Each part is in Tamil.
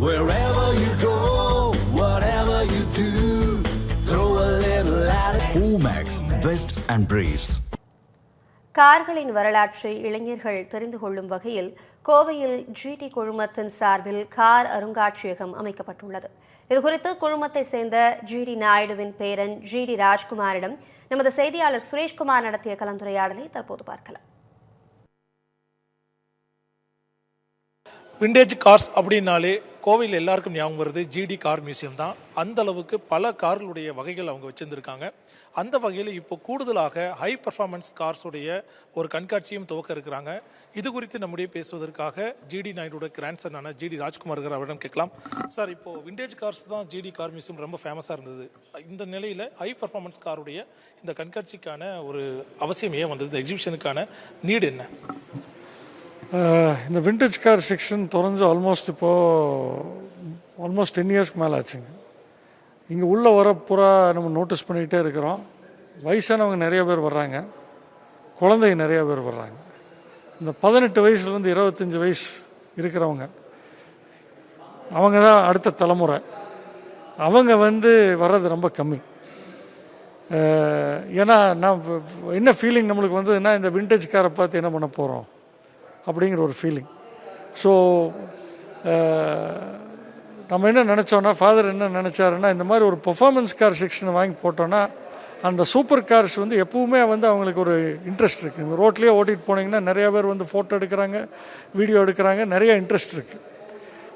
Wherever you go, whatever you do, throw a little at it. Omax, Vest and Briefs. கார்களின் வரலாற்றை இளைஞர்கள் தெரிந்து கொள்ளும் வகையில் கோவையில் ஜிடி குழுமத்தின் சார்பில் கார் அருங்காட்சியகம் அமைக்கப்பட்டுள்ளது இதுகுறித்து குழுமத்தை சேர்ந்த ஜிடி நாயுடுவின் பேரன் ஜிடி ராஜ்குமாரிடம் நமது செய்தியாளர் சுரேஷ்குமார் நடத்திய கலந்துரையாடலை தற்போது பார்க்கலாம் விண்டேஜ் கார்ஸ் அப்படின்னாலே கோவையில் எல்லாருக்கும் ஞாபகம் வருது ஜிடி கார் மியூசியம் தான். அந்த அளவுக்கு பல கார்களுடைய வகைகள் அவங்க வச்சுருந்துருக்காங்க. அந்த வகையில் இப்போ கூடுதலாக ஹை பர்ஃபார்மன்ஸ் கார்ஸுடைய ஒரு கண்காட்சியும் துவக்க இருக்கிறாங்க. இது குறித்து நம்முடைய பேசுவதற்காக ஜிடி நாயுடோட கிராண்ட்சனான ஜிடி ராஜ்குமார் அவரிடம் கேட்கலாம். சார் இப்போது விண்டேஜ் கார்ஸ் தான் ஜிடி கார் மியூசியம் ரொம்ப ஃபேமஸாக இருந்தது. இந்த நிலையில் ஹை பர்ஃபார்மன்ஸ் காருடைய இந்த கண்காட்சிக்கான ஒரு அவசியம் ஏன் வந்தது. இந்த எக்ஸிபிஷனுக்கான நீடு என்ன? இந்த விண்டேஜ் கார் செக்ஷன் திறந்து ஆல்மோஸ்ட் இப்போது ஆல்மோஸ்ட் டென் இயர்ஸ்க்கு மேலே ஆச்சுங்க. இங்கே உள்ளே வர பூரா நம்ம நோட்டீஸ் பண்ணிகிட்டே இருக்கிறோம். வயசானவங்க நிறைய பேர் வர்றாங்க. குழந்தைங்க நிறையா பேர் வர்றாங்க. இந்த பதினெட்டு வயசுலேருந்து இருபத்தஞ்சி வயசு இருக்கிறவங்க அவங்க தான் அடுத்த தலைமுறை. அவங்க வந்து வர்றது ரொம்ப கம்மி. ஏன்னா நான் என்ன ஃபீலிங் நம்மளுக்கு வந்ததுன்னா இந்த விண்டேஜ் காரை பார்த்து என்ன பண்ண போகிறோம் அப்படிங்கிற ஒரு ஃபீலிங் ஸோ uh, நம்ம என்ன நினச்சோன்னா ஃபாதர் என்ன நினச்சாருன்னா இந்த மாதிரி ஒரு பெர்ஃபார்மன்ஸ் கார் செக்ஷனை வாங்கி போட்டோன்னா அந்த சூப்பர் கார்ஸ் வந்து எப்பவுமே வந்து அவங்களுக்கு ஒரு இன்ட்ரெஸ்ட் இருக்குது ரோட்லேயே ஓட்டிகிட்டு போனீங்கன்னா நிறையா பேர் வந்து ஃபோட்டோ எடுக்கிறாங்க வீடியோ எடுக்கிறாங்க நிறையா இன்ட்ரெஸ்ட் இருக்குது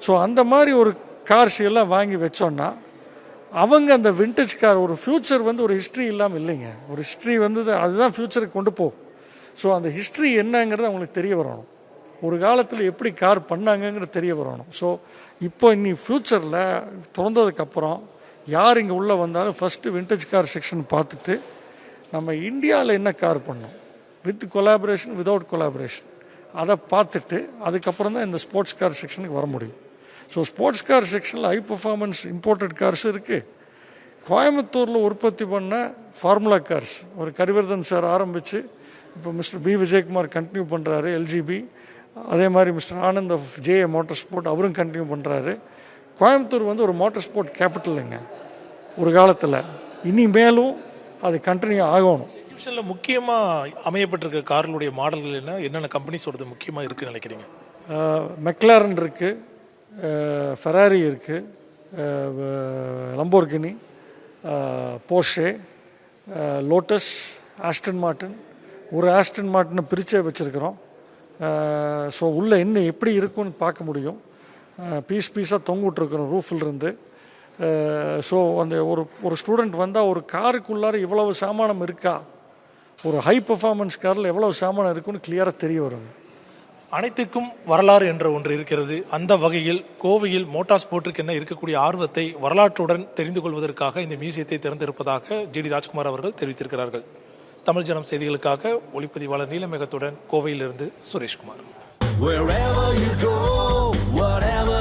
ஸோ அந்த மாதிரி ஒரு கார்ஸ் எல்லாம் வாங்கி வச்சோன்னா அவங்க அந்த விண்டேஜ் கார் ஒரு ஃப்யூச்சர் வந்து ஒரு ஹிஸ்ட்ரி இல்லாமல் இல்லைங்க. ஒரு ஹிஸ்ட்ரி வந்து தான் அதுதான் ஃப்யூச்சருக்கு கொண்டு போகும் ஸோ அந்த ஹிஸ்ட்ரி என்னங்கிறது அவங்களுக்கு தெரிய வரணும். ஒரு காலத்தில் எப்படி கார் பண்ணாங்கங்கிற தெரிய வரணும். ஸோ இப்போ இன்னி ஃப்யூச்சரில் திறந்ததுக்கப்புறம் யார் இங்கே உள்ளே வந்தாலும் ஃபஸ்ட்டு விண்டேஜ் கார் செக்ஷன் பார்த்துட்டு நம்ம இந்தியாவில் என்ன கார் பண்ணோம் வித் கொலாபரேஷன் விதவுட் கொலாபரேஷன் அதை பார்த்துட்டு அதுக்கப்புறம் தான் இந்த ஸ்போர்ட்ஸ் கார் செக்ஷனுக்கு வர முடியும். ஸோ ஸ்போர்ட்ஸ் கார் செக்ஷனில் ஹை பர்ஃபார்மன்ஸ் இம்போர்ட்டட் கார்ஸ் இருக்குது கோயம்புத்தூரில் உற்பத்தி பண்ண ஃபார்முலா கார்ஸ் ஒரு கரிவர்தன் சார் ஆரம்பித்து இப்போ மிஸ்டர் பி விஜயகுமார் கண்டினியூ பண்ணுறாரு எல்ஜிபி அதே மாதிரி mister Anand of JA motor sport அவரும் கண்டினியூ பண்ணுறாரு கோயம்புத்தூர் வந்து ஒரு மோட்டார் ஸ்போர்ட் கேபிட்டலுங்க ஒரு காலத்தில். இனிமேலும் அது கண்டினியூ ஆகணும். எக்ஸிபிஷனில் முக்கியமாக அமையப்பட்டிருக்க கார்களுடைய மாடல்கள் என்ன? என்னென்ன கம்பெனிஸோடது முக்கியமாக இருக்குன்னு நினைக்கிறீங்க? மெக்லாரன் இருக்குது ஃபெராரி இருக்குது Lamborghini Porsche Lotus Aston Martin ஒரு ஆஸ்டன் மார்ட்டினை பிரிச்சே வச்சுருக்கிறோம். ஸோ உள்ளே என்ன எப்படி இருக்கும்னு பார்க்க முடியும். பீஸ் பீஸாக தொங்க ரூஃபிலிருந்து. ஸோ அந்த ஒரு ஒரு ஸ்டூடெண்ட் வந்தால் ஒரு காருக்குள்ளார இவ்வளவு சாமானம் இருக்கா? ஒரு ஹை பர்ஃபார்மன்ஸ் காரில் எவ்வளவு சாமானம் இருக்குன்னு கிளியராக தெரிய வரும். அனைத்துக்கும் வரலாறு என்ற ஒன்று இருக்கிறது. அந்த வகையில் கோவையில் மோட்டார் ஸ்போர்ட்டுக்கு என்ன இருக்கக்கூடிய ஆர்வத்தை வரலாற்றுடன் தெரிந்து கொள்வதற்காக இந்த மியூசியத்தை திறந்திருப்பதாக ஜிடி ராஜ்குமார் அவர்கள் தெரிவித்திருக்கிறார்கள். தமிழ் ஜனம் செய்திகளுக்காக ஒளிப்பதிவாளர் நீலமேகத்துடன் கோவையிலிருந்து Sureshkumar. Wherever you go, whatever